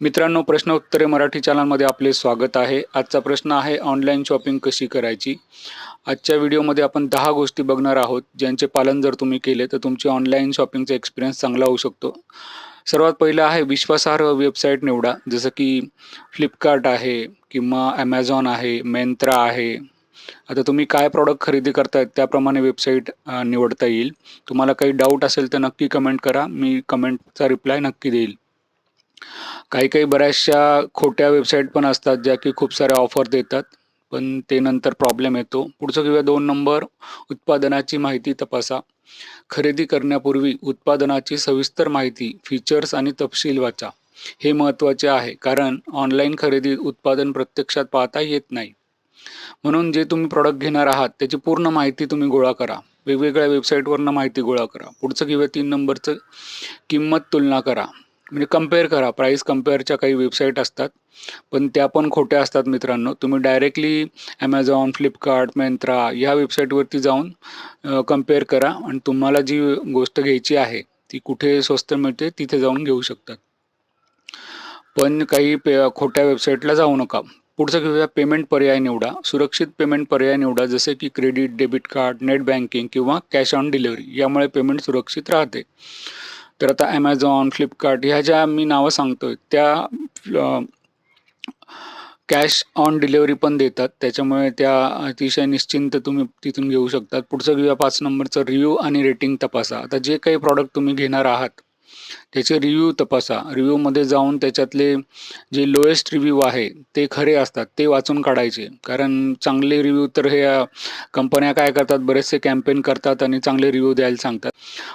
मित्रांनो प्रश्नोत्तरे मराठी चॅनलमध्ये आपले स्वागत आहे. आजचा प्रश्न आहे ऑनलाईन शॉपिंग कशी करायची? आजच्या व्हिडिओमध्ये आपण दहा गोष्टी बघणार आहोत ज्यांचे पालन जर तुम्ही केले तर तुमची ऑनलाईन शॉपिंगचा एक्सपिरियन्स चांगला होऊ शकतो. सर्वात पहिलं आहे विश्वासार्ह वेबसाईट निवडा. जसं की फ्लिपकार्ट आहे किंवा ॲमेझॉन आहे मेंत्रा आहे. आता तुम्ही काय प्रॉडक्ट खरेदी करतायत त्याप्रमाणे वेबसाईट निवडता येईल. तुम्हाला काही डाऊट असेल तर नक्की कमेंट करा. मी कमेंटचा रिप्लाय नक्की देईल. काही काही बऱ्याचशा खोट्या वेबसाईट पण असतात ज्या की खूप साऱ्या ऑफर देतात पण ते नंतर प्रॉब्लेम येतो. पुढचं किंवा दोन नंबर उत्पादनाची माहिती तपासा. खरेदी करण्यापूर्वी उत्पादनाची सविस्तर माहिती फीचर्स आणि तपशील वाचा. हे महत्त्वाचे आहे कारण ऑनलाईन खरेदी उत्पादन प्रत्यक्षात पाहता येत नाही. म्हणून जे तुम्ही प्रॉडक्ट घेणार आहात त्याची पूर्ण माहिती तुम्ही गोळा करा. वेगवेगळ्या वेबसाईटवरनं माहिती गोळा करा. पुढचं किंवा तीन नंबरचं किंमत तुलना करा. म्हणजे कंपेअर करा. प्राईस कम्पेअरच्या काही वेबसाईट असतात पण त्या पण खोट्या असतात मित्रांनो. तुम्ही डायरेक्टली ॲमेझॉन फ्लिपकार्ट मेंत्रा ह्या वेबसाईटवरती जाऊन कंपेअर करा आणि तुम्हाला जी गोष्ट घ्यायची आहे ती कुठे स्वस्त मिळते तिथे जाऊन घेऊ शकतात. पण काही पे खोट्या वेबसाईटला जाऊ नका. पुढचं घेऊया पेमेंट पर्याय निवडा. सुरक्षित पेमेंट पर्याय निवडा जसे की credit debit card net banking किंवा कॅश ऑन डिलिव्हरी यामुळे पेमेंट सुरक्षित राहते. तर आता ॲमेझॉन फ्लिपकार्ट ह्या ज्या मी नावं सांगतोय त्या कॅश ऑन डिलिव्हरी पण देतात. त्याच्यामुळे त्या अतिशय निश्चिंत तुम्ही तिथून घेऊ शकतात. पुढचं घेऊया पाच नंबरचं रिव्ह्यू आणि रेटिंग तपासा. आता जे काही प्रॉडक्ट तुम्ही घेणार आहात त्याचे रिव्ह्यू तपासा. रिव्ह्यूमध्ये जाऊन त्याच्यातले जे लोएस्ट रिव्ह्यू आहे ते खरे असतात ते वाचून काढायचे. कारण चांगले रिव्ह्यू तर हे कंपन्या काय करतात बरेचसे कॅम्पेन करतात आणि चांगले रिव्ह्यू द्यायला सांगतात.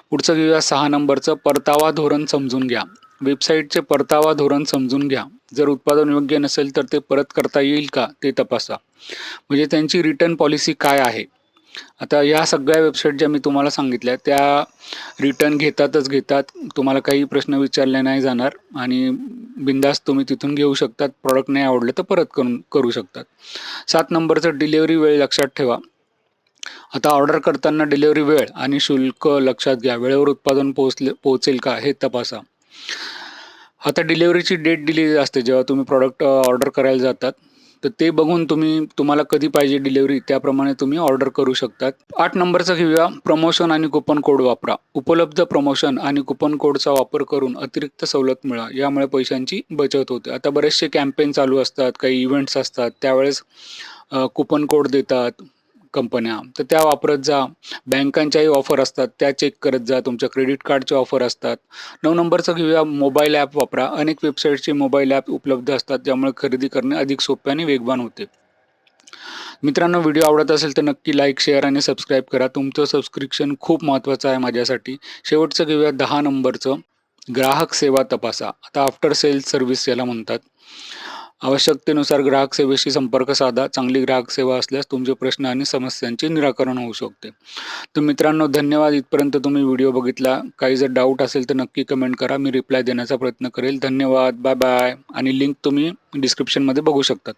पुढचं घेऊया सहा नंबरचं परतावा धोरण समजून घ्या. वेबसाईटचे परतावा धोरण समजून घ्या. जर उत्पादन योग्य नसेल तर ते परत करता येईल का ते तपासा. म्हणजे त्यांची रिटर्न पॉलिसी काय आहे? आता या सगळ्या वेबसाईट ज्या मी तुम्हाला सांगितल्या त्या रिटर्न घेतातच घेतात. तुम्हाला काही प्रश्न विचारले नाही जाणार आणि बिंदास तुम्ही तिथून घेऊ शकतात. प्रॉडक्ट नाही आवडलं तर परत करून करू शकतात. सात नंबरचं डिलेवरी वेळ लक्षात ठेवा. आता ऑर्डर करताना डिलेवरी वेळ आणि शुल्क लक्षात घ्या. वेळेवर उत्पादन पोहोचले पोहोचेल का हे तपासा. आता डिलेवरीची डेट दिलेली असते. जेव्हा तुम्ही प्रॉडक्ट ऑर्डर uh, करायला जातात तर ते बघून तुम्ही तुम्हाला कधी पाहिजे डिलेवरी त्याप्रमाणे तुम्ही ऑर्डर करू शकतात. आठ नंबरचा घेऊया. प्रमोशन आणि कुपन कोड वापरा. उपलब्ध प्रमोशन आणि कुपन कोडचा वापर करून अतिरिक्त सवलत मिळा. यामुळे पैशांची बचत होते. आता बरेचसे कॅम्पेन चालू असतात काही इव्हेंट्स असतात. त्यावेळेस कुपन कोड देतात. कंपन्या. तर त्या वापरत जा. बँकांच्याही ऑफर असतात. त्या चेक करत जा. तुमच्या क्रेडिट कार्डचे ऑफर असतात. नऊ नंबरचं घेऊया मोबाईल ॲप वापरा. अनेक वेबसाईटचे मोबाईल ॲप उपलब्ध असतात. ज्यामुळे खरेदी करणे अधिक सोपे आणि वेगवान होते. मित्रांनो व्हिडिओ आवडत असेल तर नक्की लाईक शेअर आणि सबस्क्राईब करा. तुमचं सबस्क्रिप्शन खूप महत्त्वाचं आहे माझ्यासाठी. शेवटचं घेऊया दहा नंबरचं. ग्राहक सेवा तपासा. आता आफ्टर सेल्स सर्व्हिस याला म्हणतात. आवश्यकतेनुसार ग्राहक सेवेशी संपर्क साधा. चांगली ग्राहक सेवा असल्यास तुमचे प्रश्न आणि समस्यांचे निराकरण होऊ शकते. तर मित्रांनो धन्यवाद. इथपर्यंत तुम्ही व्हिडिओ बघितला. काही जर डाऊट असेल तर नक्की कमेंट करा. मी रिप्लाय देण्याचा प्रयत्न करेल. धन्यवाद. Bye bye. आणि लिंक तुम्ही डिस्क्रिप्शनमध्ये बघू शकतात.